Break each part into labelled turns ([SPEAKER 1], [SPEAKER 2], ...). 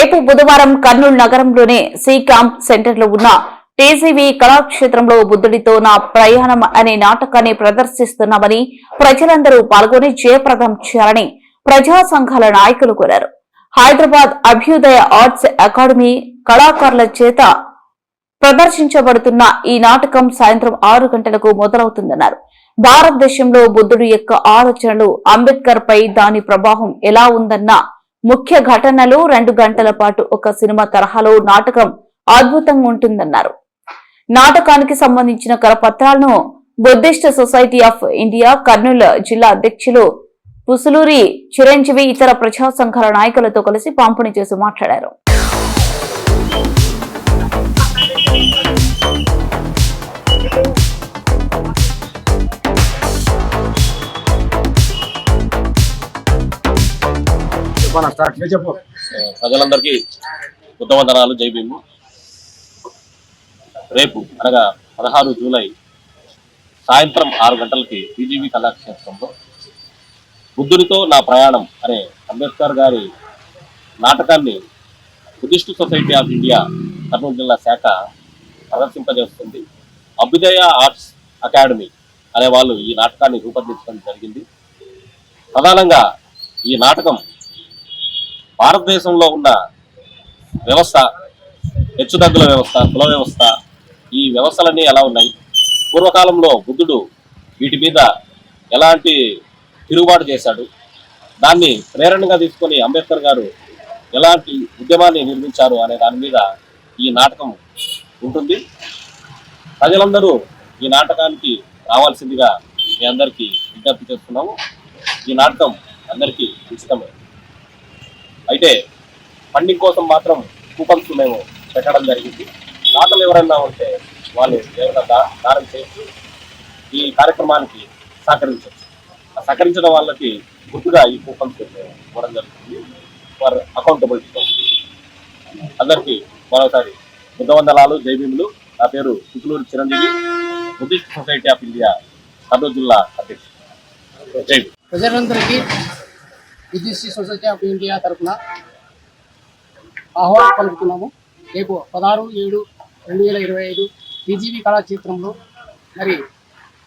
[SPEAKER 1] రేపు బుధవారం కర్నూలు నగరంలోని సి క్యాంప్ సెంటర్లో ఉన్న టీజీవీ కళాక్షేత్రంలో బుద్ధుడితో నా ప్రయాణం అనే నాటకాన్ని ప్రదర్శిస్తున్నామని ప్రజలందరూ పాల్గొని జయప్రదం చేయాలని ప్రజా సంఘాల నాయకులు కోరారు. హైదరాబాద్ అభ్యుదయ ఆర్ట్స్ అకాడమీ కళాకారుల చేత ప్రదర్శించబడుతున్న ఈ నాటకం సాయంత్రం ఆరు గంటలకు మొదలవుతుందన్నారు. భారతదేశంలో బుద్ధుడు యొక్క ఆలోచనలు అంబేద్కర్ పై దాని ప్రభావం ఎలా ఉందన్న ముఖ్య ఘటనలు రెండు గంటల పాటు ఒక సినిమా తరహాలో నాటకం అద్భుతంగా ఉంటుందన్నారు. నాటకానికి సంబంధించిన కరపత్రాలను Buddhist society of India Kurnool జిల్లా అధ్యక్షులు పుసులూరి చిరంజీవి ఇతర ప్రజా సంఘాల నాయకులతో కలిసి పంపిణీ చేసి మాట్లాడారు.
[SPEAKER 2] ప్రజలందరికీ ఉత్తమధనాలు జై భీము. రేపు అనగా పదహారు జూలై సాయంత్రం ఆరు గంటలకి టీజీవీ కళాక్షేత్రంలో బుద్ధునితో నా ప్రయాణం అనే అంబేద్కర్ గారి నాటకాన్ని Buddhist society of India Kurnool జిల్లా శాఖ ప్రదర్శింపజేస్తుంది. అభ్యుదయ ఆర్ట్స్ అకాడమీ అనే వాళ్ళు ఈ నాటకాన్ని రూపొందించడం జరిగింది. ప్రధానంగా ఈ నాటకం భారతదేశంలో ఉన్న వ్యవస్థ హెచ్చుతగ్గుల వ్యవస్థ కుల వ్యవస్థ ఈ వ్యవస్థలన్నీ ఎలా ఉన్నాయి? పూర్వకాలంలో బుద్ధుడు వీటి మీద ఎలాంటి తిరుగుబాటు చేశాడు? దాన్ని ప్రేరణగా తీసుకొని అంబేద్కర్ గారు ఎలాంటి ఉద్యమాన్ని నిర్మించారు అనే దాని మీద ఈ నాటకం ఉంటుంది. ప్రజలందరూ ఈ నాటకానికి రావాల్సిందిగా మీ అందరికీ విజ్ఞప్తి చేస్తున్నాము. ఈ నాటకం అందరికీ ఉచితమే. అయితే ఫండింగ్ కోసం మాత్రం కూపన్స్ మేము పెట్టడం జరిగింది. దాతలు ఎవరైనా ఉంటే వాళ్ళు ఏమైనా దా దానం చేసి ఈ కార్యక్రమానికి సహకరించవచ్చు. ఆ సహకరించిన వాళ్ళకి గుర్తుగా ఈ కూపన్స్ ఇవ్వడం జరుగుతుంది. ఫర్ అకౌంటబిలిటీతో అందరికీ మరోసారి బుద్ధవందనాలు జైభీములు నా పేరు Puthuluru Chiranjeevi. Buddhist society of India Kurnool జిల్లా అధ్యక్షుడు. జై
[SPEAKER 3] ప్రజలందరికీ విద్యుత్ సొసైటీ ఆఫ్ ఇండియా తరఫున ఆహ్వానం పలుకుతున్నాము. రేపు పదహారు ఏడు రెండు వేల ఇరవై ఐదు టీజీవీ కళాక్షేత్రంలో మరి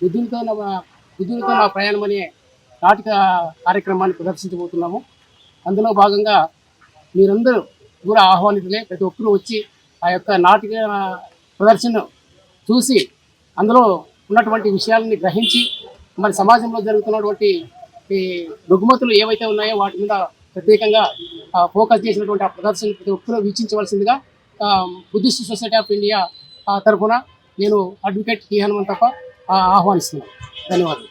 [SPEAKER 3] బుద్ధునితో నా నా ప్రయాణం అనే నాటక కార్యక్రమాన్ని ప్రదర్శించబోతున్నాము. అందులో భాగంగా మీరందరూ కూడా ఆహ్వానితులే. ప్రతి ఒక్కరూ వచ్చి ఆ యొక్క నాటక ప్రదర్శన చూసి అందులో ఉన్నటువంటి విషయాలని గ్రహించి మరి సమాజంలో జరుగుతున్నటువంటి ఈ రుగ్మతులు ఏవైతే ఉన్నాయో వాటి మీద ప్రత్యేకంగా ఫోకస్ చేసినటువంటి ఆ ప్రదర్శన ప్రతి ఒక్కరూ వీక్షించవలసిందిగా బుద్ధిస్ట్ సొసైటీ ఆఫ్ ఇండియా ఆ, తరఫున నేను అడ్వకేట్ టి హనుమంతప్ప ఆహ్వానిస్తున్నాను. ధన్యవాదాలు.